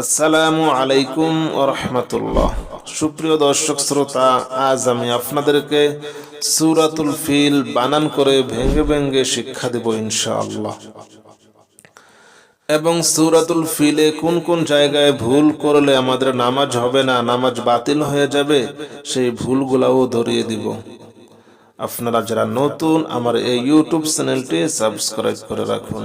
আসসালামু আলাইকুম রহমতুল্লাহ। সুপ্রিয় দর্শক শ্রোতা, আজ আমি আপনাদেরকে সুরাতুল ফিল বানান করে ভেঙ্গে ভেঙ্গে শিক্ষা দেব ইনশাআল্লাহ। এবং সুরাতুল ফিলে কোন কোন জায়গায় ভুল করলে আমাদের নামাজ হবে না, নামাজ বাতিল হয়ে যাবে, সেই ভুলগুলাও ধরিয়ে দিব। আপনারা যারা নতুন, আমার এই ইউটিউব চ্যানেলটি সাবস্ক্রাইব করে রাখুন।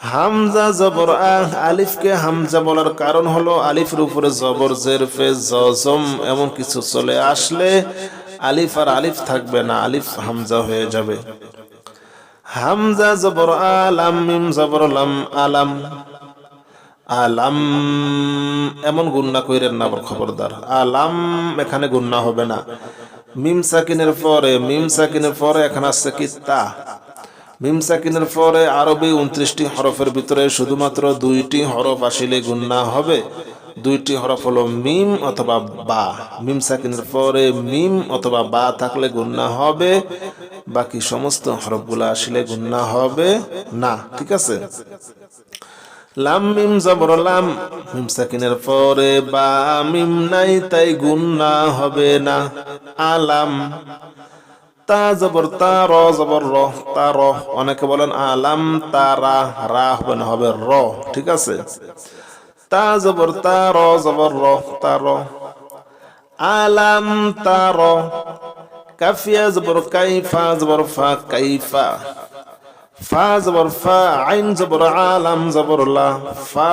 হামজা জবর, আহ, আলিফকে হামজা বলার কারণ হলো আলিফের উপরে জবর জের জজম এমন কিছু চলে আসলে আলিফ আর আলিফ থাকবে না, আলিফ হামজা হয়ে যাবে। হামজা জবর, আলাম, মিম জবর, লাম, আলাম। আলাম এমন গুন্না কইরেন না আবার খবরদার। আলাম এখানে গুন্না হবে না। মিম সাকিনের পরে, মিম সাকিনের পরে এখানে আসছে কি মিম সাকিনের পরে আরবি উনত্রিশটি হরফের ভিতরে শুধুমাত্র দুইটি হরফ আসিলে গুন্না হবে। দুইটি হরফ হলো মিম অথবা বা। মিম সাকিনের পরে মিম অথবা বা থাকলে গুন্না হবে। বাকি সমস্ত হরফগুলো আসলে গুন্না হবে। না, ঠিক আছে? লাম, মিম, জবর, লাম। মিম সাকিনের পরে বা, মিম নাই, তাই গুন্না হবে না। আলাম তা জবর তা র জবর র তা র অনেকে বলেন, আলাম তারা রা না হবে র, ঠিক আছে? তা, জবর তা র জবর র তা র আলাম তা র কাফিয়া, জবর কাইফা জবর কাইফা। ফা, জবর আইন, জবর আলাম, জবর লা, ফা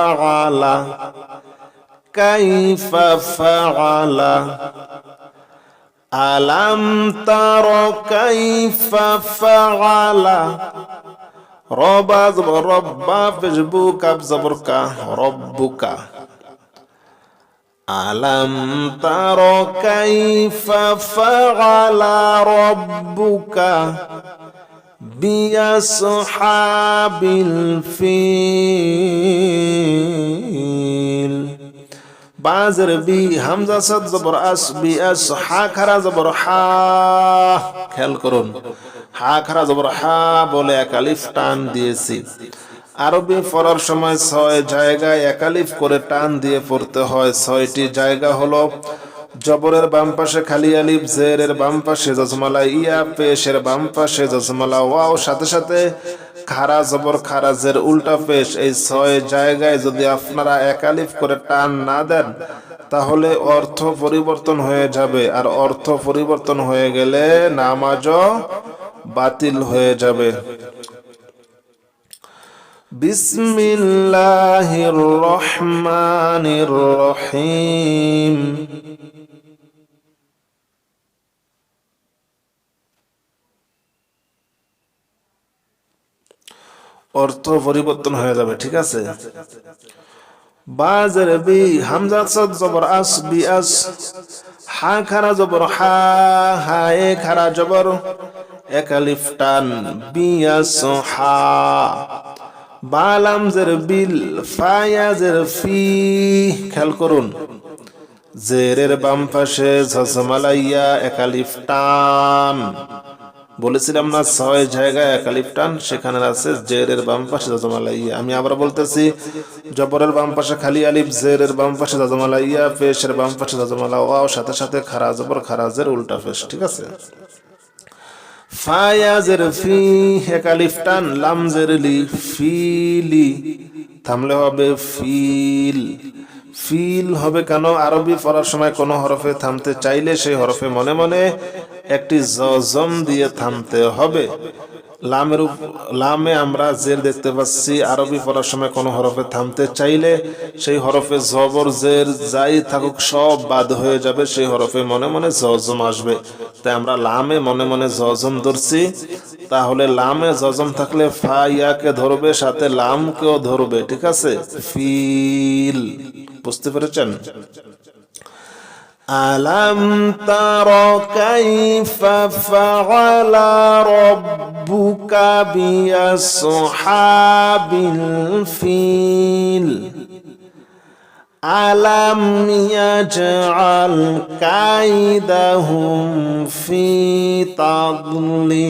কাইফা, ফা ألم تر كيف فعل؟ رب زبر رب فجبوك بزبرك ربك. ألم تر كيف فعل ربك؟ بأصحاب الفيل. বাজের বি, হামজা সাদ জবর আস, বি আস, হা খারা জবর হা। খেয়াল করুন। হা খারা জবর হা বলে একালিফ টান দিয়েছি। আরবি পড়ার সময় ছয় জায়গায় একালিফ করে টান দিয়ে পড়তে হয়। ছয়টি জায়গা হলো জবরের বাম পাশে খালি আলিফ, জেরের বাম পাশে জজমালা, ইয়া, পেশের বাম পাশে জজমালা, ওয়াও, সাথে সাথে খারা জবর খারাজের উল্টা পেশ এই ছয় জায়গায় যদি আপনারা একালিফ করে টান না দেন, তাহলে অর্থ পরিবর্তন হয়ে যাবে। আর অর্থ পরিবর্তন হয়ে গেলে নামাজও বাতিল হয়ে যাবে। বিসমিল্লাহির রহমানির রহিম। অর্থ পরিবর্তন হয়ে যাবে, ঠিক আছে? বাজের বি, হামজা সদ জবর আস, বি আস, হা খারা জবর, হা হা, এ খারা জবর একালিফ টান, বি আস, হা। বালাম জের বিল ফায়াজের ফি, খেয়াল করুন। জেরের বাম পাশে ঝসমালাইয়া একালিফ টান। বলেছিলাম না, ছয় জায়গায় একালিফ টান, সেখানে আছে জেরের বাম পাশে জাজমালাইয়া। আমি আবার বলতেছি, জবরের বাম পাশে খালি আলিফ, জেরের বাম পাশে জাজমালাইয়া পেশের বাম পাশে জাজমালা, ওয়াও, সাথে সাথে খারা জবর খারাজের উল্টা পেশ ঠিক আছে? ফায়াজের ফি একালিফ টান লাম জের লি, ফিলি, থামলে হবে ফিল। ফিল হবে কেন? আরবি পড়ার সময় কোনো হরফে থামতে চাইলে সেই হরফে মনে মনে একটি জজম দিয়ে থামতে হবে। লামের লামে আমরা জের দেখতে পাচ্ছি। আরবি পড়ার সময় কোনো হরফে থামতে চাইলে সেই হরফে জবর, জের যাই থাকুক, সব বাদ হয়ে যাবে। সেই হরফে মনে মনে জজম আসবে। তাই আমরা লামে মনে মনে জজম ধরছি। তাহলে লামে জজম থাকলে ফা, ইয়াকে ধরবে, সাথে লামকেও ধরবে। ঠিক আছে? ফিল। বুঝতে পেরেছেন? আলম তর কাইফ ফাআল রাব্বুকা বিআসহাবিল ফিল। আলম ইয়াজআল কাইদাহুম ফি তাদলিল।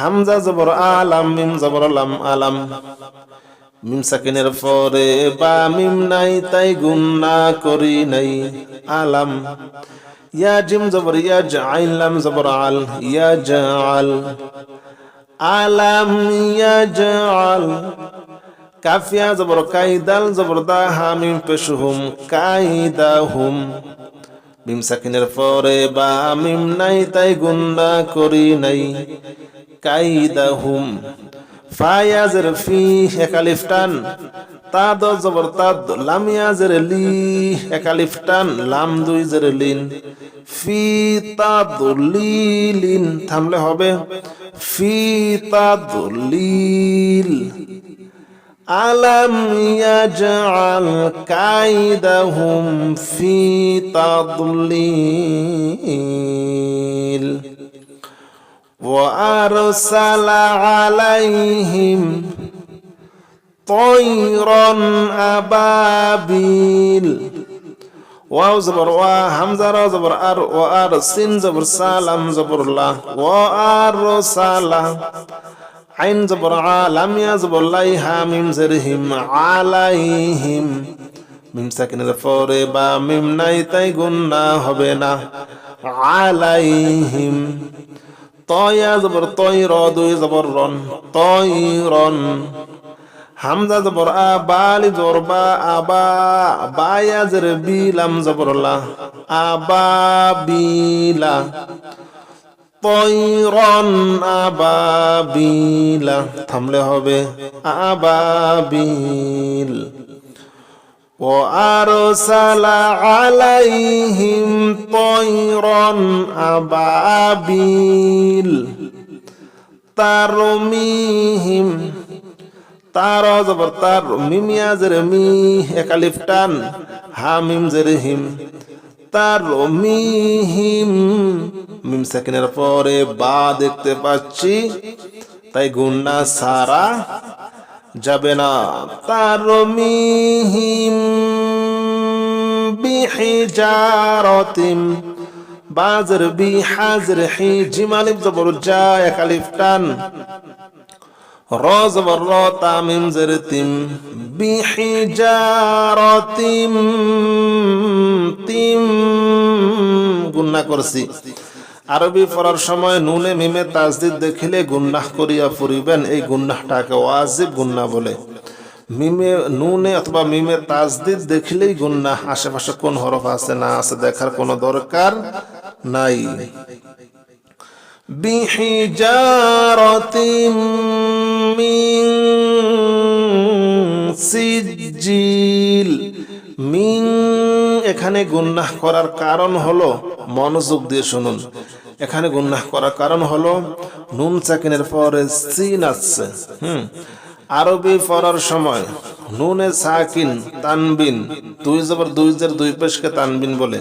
হামজা জবর আলাম, মিম জবর লাম, আলাম। মিম সাকিনের পরে বা মিম নাই, তাই গুন্না করি নাই। আলাম। ইয়া জিম জবর, ইয়া জাইন লাম জবর আল, ইয়া জাল। আলাম, ইয়া জাল। কাফিয়া জবর, কাইদাল জবর দা হামিম পেশুহুম কাইদাহুম মিম সাকিনের পরে বা মিম নাই, তাই গুন্না করি নাই। কাইদাহুম ফায়াজের ফি একালিফটান তাদ জবর তাদ লামিয়াজের লি একালিফটান লাম দুই জের লিন। ফি তাদ লিন, থামলে হবে। ফি তাদ লিল আলাম ইয়াজআল কাইদাহুম ফি তাদলিল وأرسل عليهم طيرا أبابيل واو زبر وا همزة را زبر أر وأر سين زبر سالم زبر الله وأرسل عين زبر عالم يا زبر ليها ميم زرهم عليهم মিম সাকিনের পরে বা মিম নাই তাই গুন্না হবে না আলাইহিম তয়া জবর তৈ র দুই জবর রন তৈ রন হামজা জবর আ, বালি জবর বা আবা বায়া জের বিলাম জবর আবা বিলা। তৈরন আবাবিলা থামলে হবে আবাবিল وأرسل عليهم طيرا أبابيل ترميهم তার জবর তার মিমিয়া জের মি একালিফটান হামিম জের হিম তার মিহিম মিম সেকেন্ডের পরে বা দেখতে পাচ্ছি তাই গুন্না সারা যাবে না। তার মিহিম বিহিজারতিম। বাজর বি হাজর হি জিমালিব জবর জা একালিফ টান। র জবর র তামিম জের তিম। বিহিজারতিম তিম। গুন্না করছি। আরবি পড়ার সময় নুনে মিমে তাজদিদ দেখিলে গুন্নাহ করিয়া ফুরিবেন, এই গুন্নাহটাকে ওয়াজিব গুন্না বলে। মিমে নুনে অথবা মিমে তাজদিদ দেখলেই গুন্নাহ, আশেপাশে কোন হরফ আছে, না আছে, দেখার কোনো দরকার নাই। বিহিজারতিম মিন সিজিল মিন এখানে গুন্নাহ করার কারণ হলো মনোযোগ দিয়ে শুনুন। এখানে গুন্নাহ করার কারণ হলো নুন সাকিনের পর সিন আসছে হুম। আরবি পড়ার সময় নুনে সাকিন তানবিন, দুই জবর দুই জের দুই পেশকে তানবিন বলে।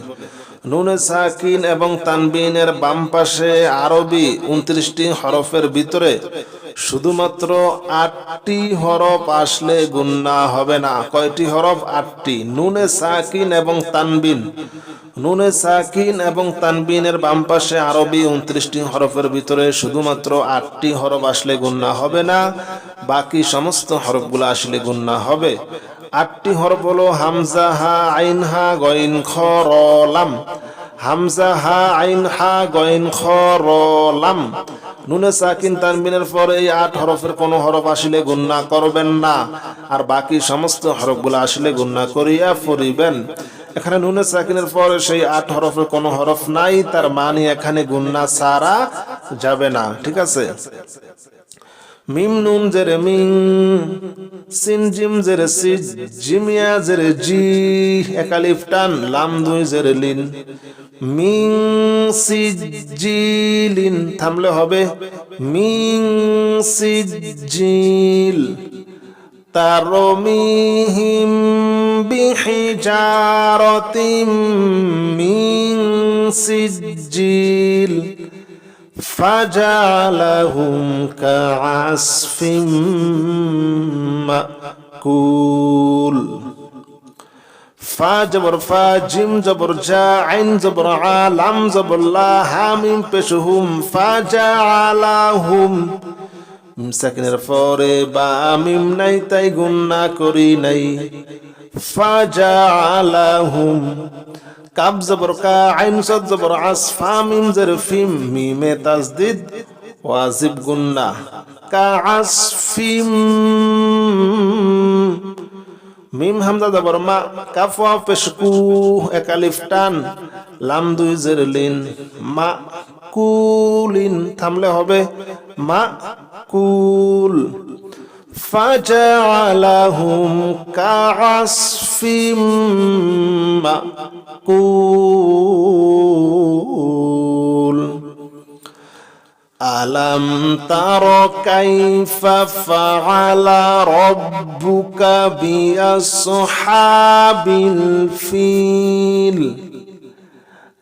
নুনে সাকিন এবং তানবিনের বাম পাশে আরবি উনত্রিশটি হরফের ভিতরে শুধুমাত্র আটটি হরফ আসলে গুন্না হবে না। কয়টি হরফ? আটটি। নুনে সাকিন এবং তানবিন। নুনে সাকিন এবং তানবিনের বাম পাশে আরবি উনত্রিশটি হরফের ভিতরে শুধুমাত্র আটটি হরফ আসলে গুন্না হবে না, বাকি সমস্ত হরফগুলো আসলে গুন্না হবে। আটটি হরফ হলো হামজা, হা, আইন, হা গইন খ লাম। হামজা, হা, আইন, হা গইন খ লাম। নুনে সাকিন তানবিনের পর এই আট হরফের কোন হরফ আসলে গুন্না করবেন না। আর বাকি সমস্ত হরফগুলো আসলে গুন্না করিয়া ফরিবেন। এখানে নুনে সাকিনের পরে সেই আট হরফের কোনো হরফ নাই, তার মানে এখানে গুন্না সারা যাবে না। ঠিক আছে? মিম নুন জের মিং, সিন জিম জেরে সি জিমিয়া জেরে জি, একালিফ টান, লাম দুই জেরে লিন। মিং সি জি লিন, থামলে হবে মিং সি জিল তারমিহিম বিহিজারতিম মিং সিজিল فجعلهم كعصف مأكول ফা জবর ফা জিম জবর জা আইন জবর আলাম জবর লা হামিম পেশহুম ফা জা আলাহুম সাকিনের পরে বা মিম নাই তাই গুন্না করি নাই ফা জা আলাহুম কাব জবর কা, আইন সদ জবর আস ফা মিম জের ফিম মিমে তাসদিদ ওয়াজিব গুন্না, কা আসফিম মিম হামজা জবর মা কাফ ওয়া পেশকু, এক আলিফ টান, লাম দুই জের লিন, মা কুলিন, থামলে হবে মা কুল। فجعلهم كعصف مأكول. ألم تر كيف فعل ربك بأصحاب الفيل؟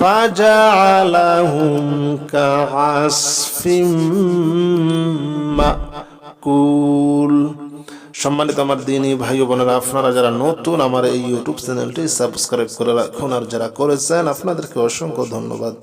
فجعلهم كعصف مأكول সম্মানিত আমার দিনই ভাই ও বোনেরা আপনারা যারা নতুন আমার এই ইউটিউব চ্যানেলটি সাবস্ক্রাইব করে রাখুন আর যারা করেছেন আপনাদেরকে অসংখ্য ধন্যবাদ